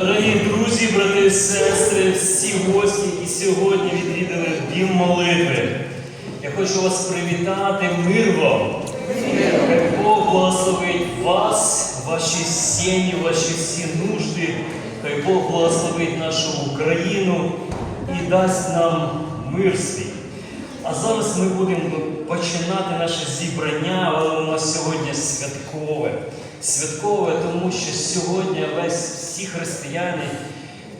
Дорогі друзі, брати і сестри, всі гості, які сьогодні відвідали дім молитви. Я хочу вас привітати, мир вам. Бог благословить вас, ваші сім'ї, ваші всі нужди. Хай Бог благословить нашу Україну і дасть нам мир свій. А зараз ми будемо починати наше зібрання, але у нас сьогодні святкове. Святкове, тому що сьогодні весь всі християни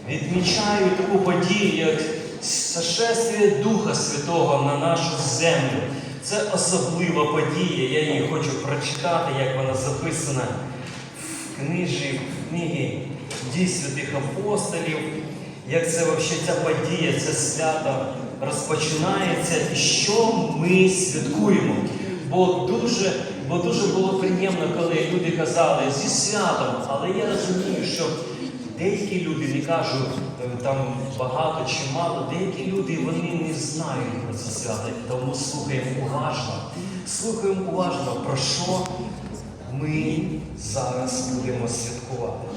відмічають таку подію, як сошествие Духа Святого на нашу землю. Це особлива подія. Я її хочу прочитати, як вона записана в книжі, в книгі дій святих апостолів. Як це взагалі ця подія, це свято розпочинається, і що ми святкуємо. Бо дуже, бо дуже було приємно, коли люди казали зі святом, але я розумію, що деякі люди не кажуть е, там багато чи мало, деякі люди вони не знають про це свято, тому слухаємо уважно. Слухаємо уважно, про що ми зараз будемо святкувати.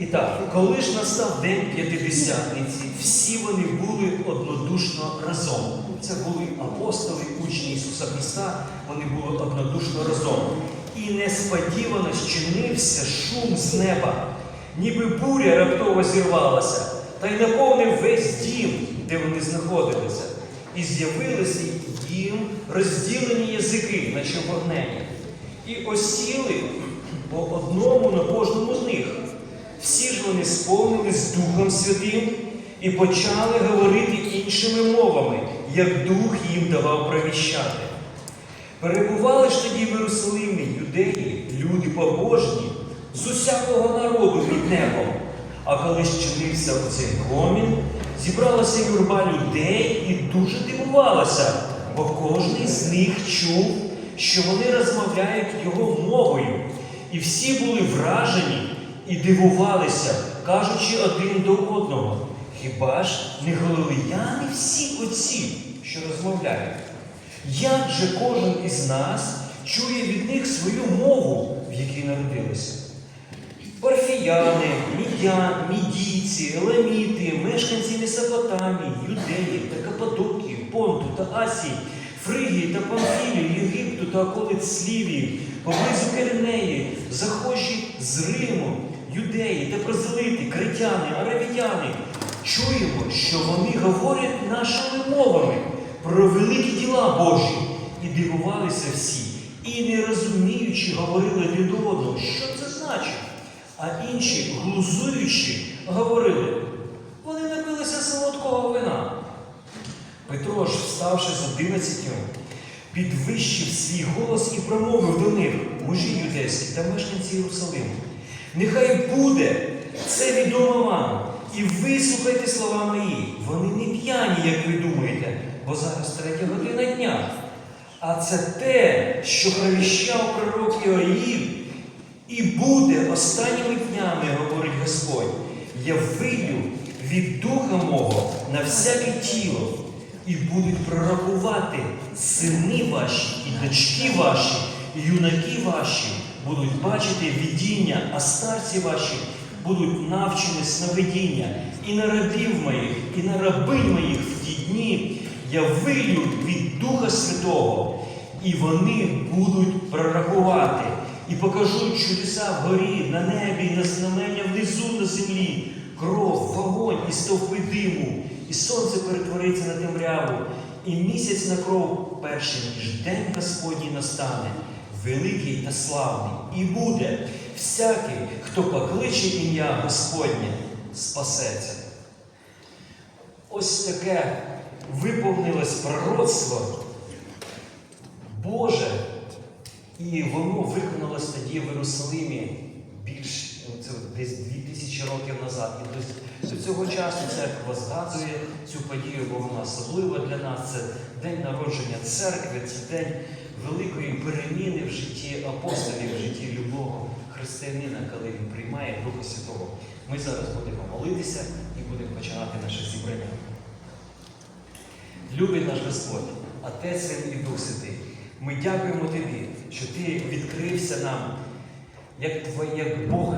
І так, коли ж настав день п'ятидесятниці, всі вони були однодушно разом. Це були апостоли, учні Ісуса Христа, вони були однодушно разом. І несподівано щинився шум з неба, ніби буря раптово зірвалася, та й наповнив весь дім, де вони знаходилися. І з'явилися їм розділені язики, наче вогнені, і осіли по одному на кожному з них. Всі ж вони сповнились Духом Святим і почали говорити іншими мовами, як Дух їм давав провіщати. Перебували ж тоді в Єрусалимі юдеї, люди побожні, з усякого народу під небом. А коли щинився оцей гомін, зібралася юрба людей і дуже дивувалася, бо кожен з них чув, що вони розмовляють його мовою. І всі були вражені і дивувалися, кажучи один до одного. Хіба ж не галилеяни всі оці, що розмовляють? Як же кожен із нас чує від них свою мову, в якій народилися? Парфіяни, мідян, мідійці, еламіти, мешканці Месопотамії, Юдеї та Каппадокії, Понту та Асії, Фригії та Памфілії, Єгипту та околиць Слівії, поблизу Киринеї, захожі з Риму, юдеї та прозелити, критяни, аравіяни. Чуємо, що вони говорять нашими мовами про великі діла Божі. І дивувалися всі, і не розуміючи, говорили один одного, що це значить. А інші, глузуючи, говорили, вони напилися солодкого вина. Петро ж, вставши з одинадцятьох, підвищив свій голос і промовив до них, мужі юдейські та мешканці Єрусалиму. Нехай буде це відомо вам, і вислухайте слова мої. Вони не п'яні, як ви думаєте, бо зараз третя година дня. А це те, що провіщав пророк Іоїв, і буде останніми днями, говорить Господь, я вилю від духа мого на всяке тіло, і будуть пророкувати сини ваші, і дочки ваші, і юнаки ваші будуть бачити видіння, а старці ваші будуть навчені сновидіння. І на рабів моїх, і на рабинь моїх в ті дні я вилю від Духа Святого, і вони будуть пророкувати. І покажу чудеса вгорі, на небі, на знамення внизу на землі, кров, вогонь і стовпи диму, і сонце перетвориться на темряву, і місяць на кров перший, ніж день Господній настане, великий та славний, і буде всякий, хто покличе ім'я Господнє, спасеться. Ось таке виповнилось пророцтво Боже. І воно виконалось тоді в Єрусалимі більш ну, це десь дві тисячі років назад. І до, цього часу церква згадує цю подію, бо вона особлива для нас. Це день народження церкви, це день великої переміни в житті апостолів, в житті любого християнина, коли він приймає Духа Святого. Ми зараз будемо молитися і будемо починати наше зібрання. Любий наш Господь, Отець і Дух Святий, ми дякуємо Тобі, що Ти відкрився нам, як, Твоє, Бог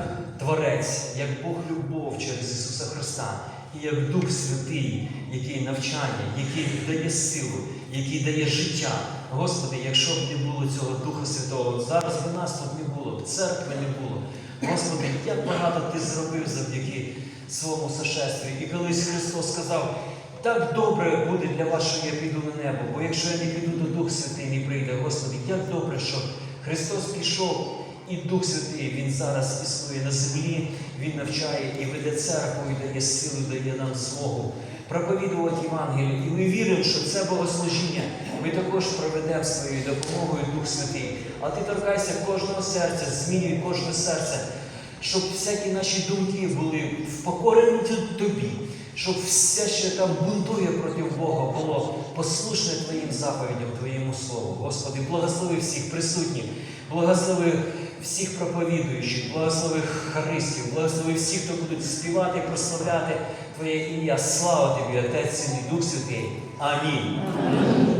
Творець, як Бог любов через Ісуса Христа, і як Дух Святий, який навчає, який дає силу, який дає життя. Господи, якщо б не було цього Духа Святого, зараз би нас тут не було, б церкви не було. Господи, як багато Ти зробив завдяки своєму сошестві. І колись Христос сказав, так добре буде для вас, що я піду на небо, бо якщо я не піду, то Дух Святий не прийде. Господи, як добре, що Христос пішов, і Дух Святий, Він зараз існує на землі, Він навчає і веде церкву, і дає силу, дає нам змогу проповідувати Євангеліє. І ми віримо, що це богослужіння ми також проведемо своєю допомогою Дух Святий. А ти торкайся кожного серця, змінюй кожне серце, щоб всякі наші думки були впокорені тобі, щоб все, що там бунтує проти Бога, було послушне Твоїм заповідям, Твоєму Слову. Господи, благослови всіх присутніх, благослови всіх проповідуючих, благослови харистів, благослови всіх, хто будуть співати прославляти Твоє ім'я. Слава Тобі, Отець і Дух Святий. Амінь.